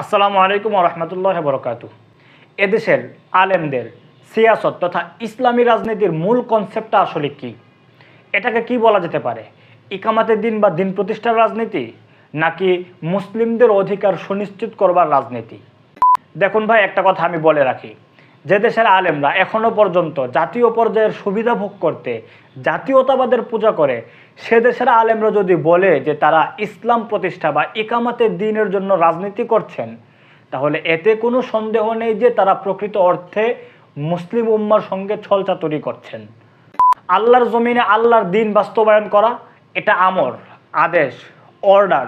আসসালামু আলাইকুম রহমতুল্লাহ বরকাতু এদেশের আলেমদের সিয়াসত তথা ইসলামী রাজনীতির মূল কনসেপ্টটা আসলে কি? এটাকে কি বলা যেতে পারে? ইকামাতের দিন বা দিন প্রতিষ্ঠার রাজনীতি, নাকি মুসলিমদের অধিকার সুনিশ্চিত করবার রাজনীতি? দেখুন ভাই, একটা কথা আমি বলে রাখি। যে দেশের আলেমরা এখনও পর্যন্ত জাতীয় পর্যায়ের সুবিধা ভোগ করতে, জাতীয়তাবাদের পূজা করে, সে দেশের আলেমরা যদি বলে যে তারা ইসলাম প্রতিষ্ঠা বা ইকামাতের দিনের জন্য রাজনীতি করছেন, তাহলে এতে কোনো সন্দেহ নেই যে তারা প্রকৃত অর্থে মুসলিম উম্মার সঙ্গে ছলচাতুরি করছেন। আল্লাহর জমিনে আল্লাহর দিন বাস্তবায়ন করা, এটা আমর, আদেশ, অর্ডার।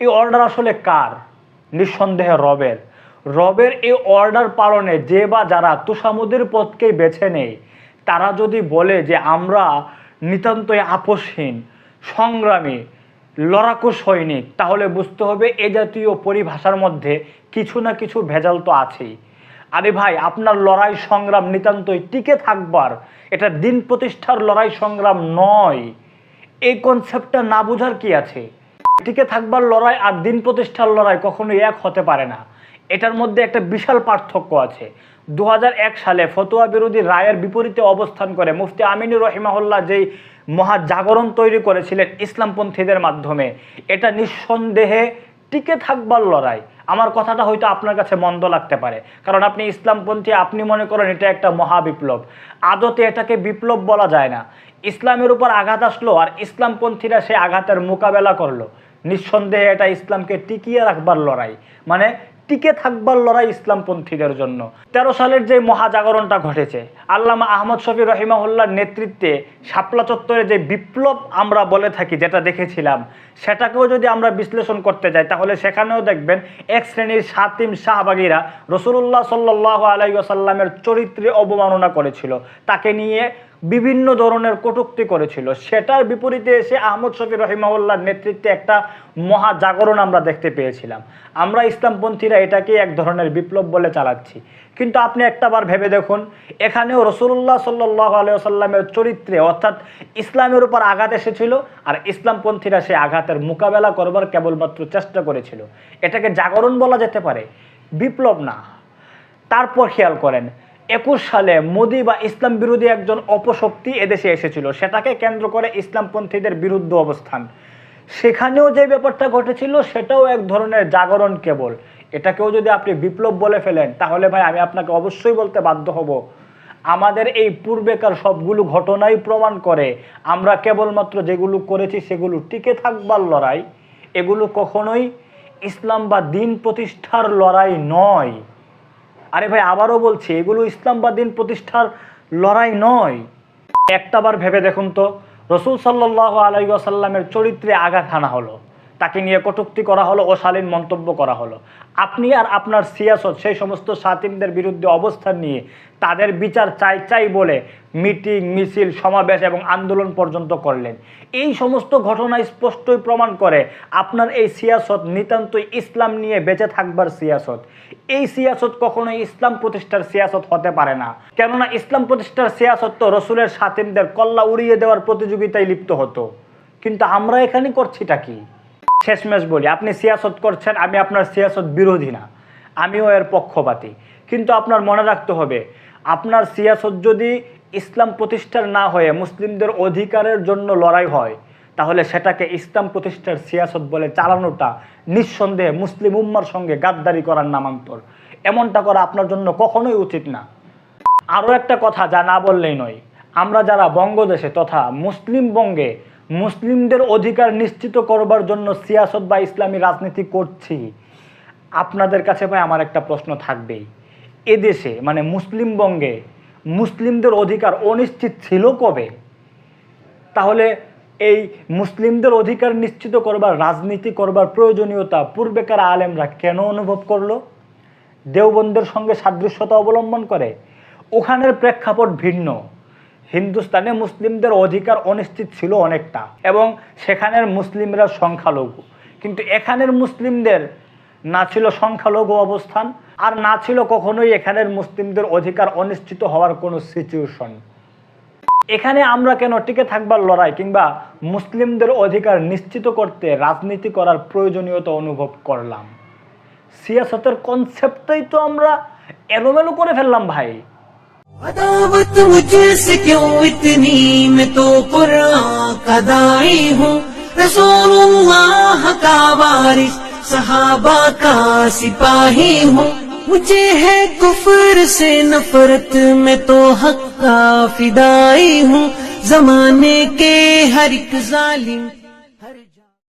এই অর্ডার আসলে কার? নিঃসন্দেহে রবের। রবের এই অর্ডার পালনে যে বা যারা তুষামুদের পথকেই বেছে নেয়, তারা যদি বলে যে আমরা নিতান্তই আপোষহীন, সংগ্রামী, লড়াকু সৈনিক, তাহলে বুঝতে হবে এ জাতীয় পরিভাষার মধ্যে কিছু না কিছু ভেজাল তো আছেই। আরে ভাই, আপনার লড়াই সংগ্রাম নিতান্তই টিকে থাকবার, এটা দিন প্রতিষ্ঠার লড়াই সংগ্রাম নয়। এই কনসেপ্টটা না বোঝার কি আছে? টিকে থাকবার লড়াই আর দিন প্রতিষ্ঠার লড়াই কখনোই এক হতে পারে না। এটার মধ্যে একটা বিশাল পার্থক্য আছে। দু হাজার এক সালে ফতোয়া বিরোধী রায়ের বিপরীতে অবস্থান করে মুফতি আমিনুর রহিমাহুল্লাহ যেই মহা জাগরণ তৈরি করেছিলেন ইসলামপন্থীদের মাধ্যমে, এটা নিঃসন্দেহে টিকে থাকবার লড়াই। আমার কথাটা হয়তো আপনার কাছে মন্দ লাগতে পারে, কারণ আপনি ইসলামপন্থী, আপনি মনে করেন এটা একটা মহা বিপ্লব আদতে এটাকে বিপ্লব বলা যায় না। ইসলামের উপর আঘাত আসলো আর ইসলামপন্থীরা সেই আঘাতের মোকাবেলা করল। নিঃসন্দেহে এটা ইসলামকে টিকিয়ে রাখবার লড়াই। মানে টিকে থাকবার লড়াই ইসলামপন্থীদের জন্য। তেরো সালের যে মহাজাগরণটা ঘটেছে, আল্লামা আহমদ শফি রহিমাহুল্লার নেতৃত্বে শাপলা চত্বরে যে বিপ্লব আমরা বলে থাকি, যেটা দেখেছিলাম, সেটাকেও যদি আমরা বিশ্লেষণ করতে যাই, তাহলে সেখানেও দেখবেন এক শ্রেণির সাতিম শাহবাগীরা রসুল্লাহ সাল্লাহ আলাইসাল্লামের চরিত্রে অবমাননা করেছিল। তাকে নিয়ে বিভিন্ন ধরনের কটূক্তি করেছিল। সেটার বিপরীতে এসে আহমদ শফি রহিমাউল্লাহর নেতৃত্বে একটা মহা জাগরণ আমরা দেখতে পেয়েছিলাম। আমরা ইসলামপন্থীরা এটাকে এক ধরনের বিপ্লব বলে চালাচ্ছি। কিন্তু আপনি একটাবার ভেবে দেখুন, এখানেও রসুল্লাহ সাল্লাহ আলিয়াল্লামের চরিত্রে অর্থাৎ ইসলামের উপর আঘাত এসেছিল আর ইসলামপন্থীরা সেই আঘাতের মোকাবেলা করবার কেবলমাত্র চেষ্টা করেছিল। এটাকে জাগরণ বলা যেতে পারে, বিপ্লব না। তারপর খেয়াল করেন একুশ সালে মোদি বা ইসলাম বিরোধী একজন অপশক্তি এদেশে এসেছিল। সেটাকে কেন্দ্র করে ইসলামপন্থীদের বিরুদ্ধে অবস্থান। সেখানেও যে ব্যাপারটা ঘটেছিল, সেটাও এক ধরনের জাগরণ কেবল। এটাকেও যদি আপনি বিপ্লব বলে ফেলেন, তাহলে ভাই আমি আপনাকে অবশ্যই বলতে বাধ্য হব। আমাদের এই পূর্বেকার সবগুলো ঘটনাই প্রমাণ করে, আমরা কেবলমাত্র যেগুলো করেছি সেগুলো টিকে থাকবার লড়াই। এগুলো কখনোই ইসলাম বা দিন প্রতিষ্ঠার লড়াই নয়। আরে ভাই, আবারও বলছি, এগুলো ইসলাম প্রতিষ্ঠার লড়াই নয়। একটাবার ভেবে দেখুন তো, রসুল সাল্লাহ আলাইসাল্লামের চরিত্রে আঘাত হানা হলো। তাকে নিয়ে কটুক্তি করা হলো অশালীন মন্তব্য করা হলো। আপনি আর আপনার সিয়াসত, সেই সমস্ত সাতিমদের বিরুদ্ধে অবস্থান নিয়ে তাদের বিচার চাই চাই বলে মিটিং, মিছিল, সমাবেশ এবং আন্দোলন পর্যন্ত করলেন। এই সমস্ত ঘটনা স্পষ্টই প্রমাণ করে আপনার এই সিয়াসত নিতান্তই ইসলাম নিয়ে বেঁচে থাকবার সিয়াসত। এই সিয়াসত কখনোই ইসলাম প্রতিষ্ঠার সিয়াসত হতে পারে না। কেননা ইসলাম প্রতিষ্ঠার সিয়াসত তো রসুলের সাতিমদের কল্লা উড়িয়ে দেওয়ার প্রতিযোগিতায় লিপ্ত হতো। কিন্তু আমরা এখানে করছিটা কি? শেষমেশ বলি, আপনি সিয়াসত করছেন, আমি আপনার সিয়াসত বিরোধী না। আমিও এর পক্ষপাতী। কিন্তু আপনার মনে রাখতে হবে, আপনার সিয়াসত যদি ইসলাম প্রতিষ্ঠার না হয়ে মুসলিমদের অধিকারের জন্য লড়াই হয়, তাহলে সেটাকে ইসলাম প্রতিষ্ঠার সিয়াসত বলে চালানোটা নিঃসন্দেহে মুসলিম উম্মার সঙ্গে গাদ্দারি করার নামান্তর। এমনটা করা আপনার জন্য কখনোই উচিত না। আরও একটা কথা যা না বললেই নয়, আমরা যারা বঙ্গদেশে তথা মুসলিম বঙ্গে মুসলিমদের অধিকার নিশ্চিত করবার জন্য সিয়াসত বা ইসলামী রাজনীতি করছি। আপনাদের কাছে ভাই আমার একটা প্রশ্ন থাকবেই। এদেশে মানে মুসলিম বঙ্গে মুসলিমদের অধিকার অনিশ্চিত ছিল কবে? তাহলে এই মুসলিমদের অধিকার নিশ্চিত করবার, রাজনীতি করবার প্রয়োজনীয়তা পূর্বেকার আলেমরা কেন অনুভব করল? দেওবন্দের সঙ্গে সাদৃশ্যতা অবলম্বন করে? ওখানের প্রেক্ষাপট ভিন্ন। হিন্দুস্তানে মুসলিমদের অধিকার অনিশ্চিত ছিল অনেকটা এবং সেখানের মুসলিমরা সংখ্যালঘু। কিন্তু এখানের মুসলিমদের না ছিল সংখ্যালঘু অবস্থান আর না ছিল কখনোই এখানের মুসলিমদের অধিকার অনিশ্চিত হওয়ার কোনো সিচুয়েশন এখানে আমরা কেন টিকে থাকবার লড়াই কিংবা মুসলিমদের অধিকার নিশ্চিত করতে রাজনীতি করার প্রয়োজনীয়তা অনুভব করলাম? সিয়াসতের কনসেপ্টটাই তো আমরা এলোমেলো করে ফেললাম ভাই। عداوت مجھ سے کیوں اتنی میں تو قرآن کا دائی ہوں؟ رسول اللہ کا وارث، صحابہ کا سپاہی ہوں۔ مجھے ہے کفر سے نفرت، میں تو حق کا فدائی ہوں۔ زمانے کے ہر ایک ظالم